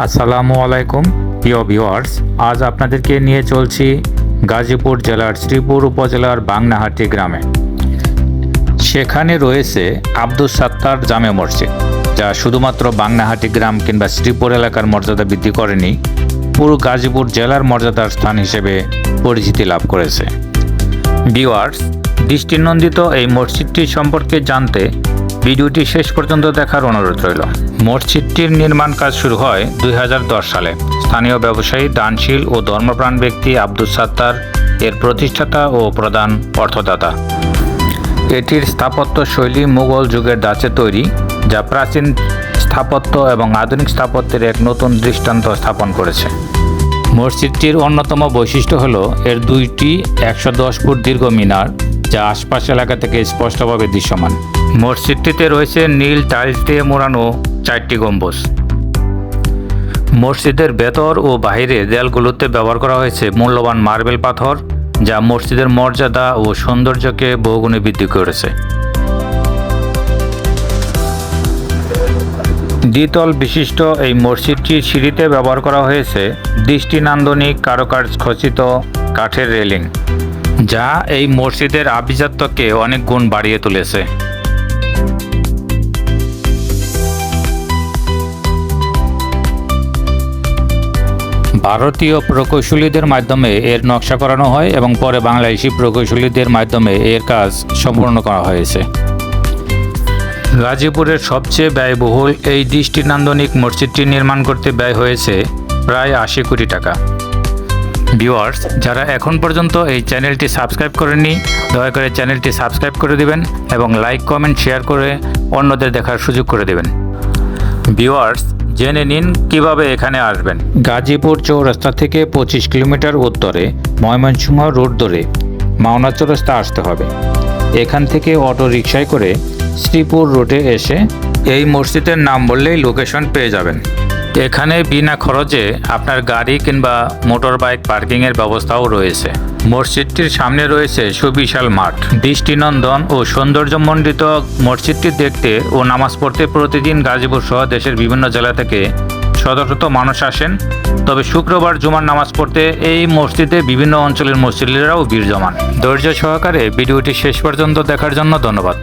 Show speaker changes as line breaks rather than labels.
আসসালামু আলাইকুম, প্রিয় ভিউয়ার্স। আজ আপনাদেরকে নিয়ে চলছি গাজীপুর জেলার শ্রীপুর উপজেলার বাংনাহাটি গ্রামে। সেখানে রয়েছে আব্দুল সাত্তার জামে মসজিদ, যা শুধুমাত্র বাংনাহাটি গ্রাম কিংবা শ্রীপুর এলাকার মর্যাদা বৃদ্ধি করেনি, পুরো গাজীপুর জেলার মর্যাদার স্থান হিসেবে পরিচিতি লাভ করেছে। ভিউয়ার্স, দৃষ্টিনন্দিত এই মসজিদটি সম্পর্কে জানতে ভিডিওটি শেষ পর্যন্ত দেখার অনুরোধ রইল। মসজিদটির নির্মাণ কাজ শুরু হয় দুই হাজার দশ সালে। স্থানীয় ব্যবসায়ী, দানশীল ও ধর্মপ্রাণ ব্যক্তি আব্দুল সাত্তার, এর প্রতিষ্ঠাতা ও প্রধান অর্থদাতা। এটির স্থাপত্য শৈলী মুঘল যুগের ধাঁচে তৈরি, যা প্রাচীন স্থাপত্য এবং আধুনিক স্থাপত্যের এক নতুন দৃষ্টান্ত স্থাপন করেছে। মসজিদটির অন্যতম বৈশিষ্ট্য হল, এর দুইটি একশো দশ ফুট দীর্ঘ মিনার, যা আশপাশ এলাকা থেকে স্পষ্টভাবে দৃশ্যমান। মসজিদটিতে রয়েছে নীল টাইলস দিয়ে মোড়ানো চারটি গম্বুজ। মসজিদের ভেতর ও বাইরে দেয়ালগুলোতে ব্যবহার করা হয়েছে মূল্যবান মার্বেল পাথর, যা মসজিদের মর্যাদা ও সৌন্দর্যকে বহুগুণে বৃদ্ধি করেছে। দ্বিতল বিশিষ্ট এই মসজিদটি সিঁড়িতে ব্যবহার করা হয়েছে দৃষ্টিনান্দনিক কারুকার্য খচিত কাঠের রেলিং, যা এই মসজিদের আভিজাত্যকে অনেক গুণ বাড়িয়ে তুলেছে। ভারতীয় প্রকৌশলীদের মাধ্যমে এর নকশা করানো হয় এবং পরে বাংলাদেশি প্রকৌশলীদের মাধ্যমে এর কাজ সম্পূর্ণ করা হয়েছে। গাজীপুরের সবচেয়ে ব্যয়বহুল এই দৃষ্টিনান্দনিক মসজিদটি নির্মাণ করতে ব্যয় হয়েছে প্রায় আশি কোটি টাকা। ভিউয়ার্স, যারা এখন পর্যন্ত এই চ্যানেলটি সাবস্ক্রাইব করেননি, দয়া করে চ্যানেলটি সাবস্ক্রাইব করে দিবেন এবং লাইক, কমেন্ট, শেয়ার করে অন্যদের দেখার সুযোগ করে দেবেন। ভিউয়ার্স জেনে নিন কীভাবে এখানে আসবেন। গাজীপুর চৌরাস্তা থেকে পঁচিশ কিলোমিটার উত্তরে ময়মনসিংহ রোড ধরে মাওনা চৌরাস্তা আসতে হবে। এখান থেকে অটো রিক্সায় করে শ্রীপুর রোডে এসে এই মসজিদের নাম বললেই লোকেশন পেয়ে যাবেন। এখানে বিনা খরচে আপনার গাড়ি কিংবা মোটর বাইক পার্কিংয়ের ব্যবস্থাও রয়েছে। মসজিদটির সামনে রয়েছে সুবিশাল মাঠ। দৃষ্টিনন্দন ও সৌন্দর্যমণ্ডিত মসজিদটি দেখতে ও নামাজ পড়তে প্রতিদিন গাজীপুর সহ দেশের বিভিন্ন জেলা থেকে শত শত মানুষ আসেন। তবে শুক্রবার জুমার নামাজ পড়তে এই মসজিদে বিভিন্ন অঞ্চলের মসজিদেরাও ভিড় জমান। ধৈর্য সহকারে ভিডিওটি শেষ পর্যন্ত দেখার জন্য ধন্যবাদ।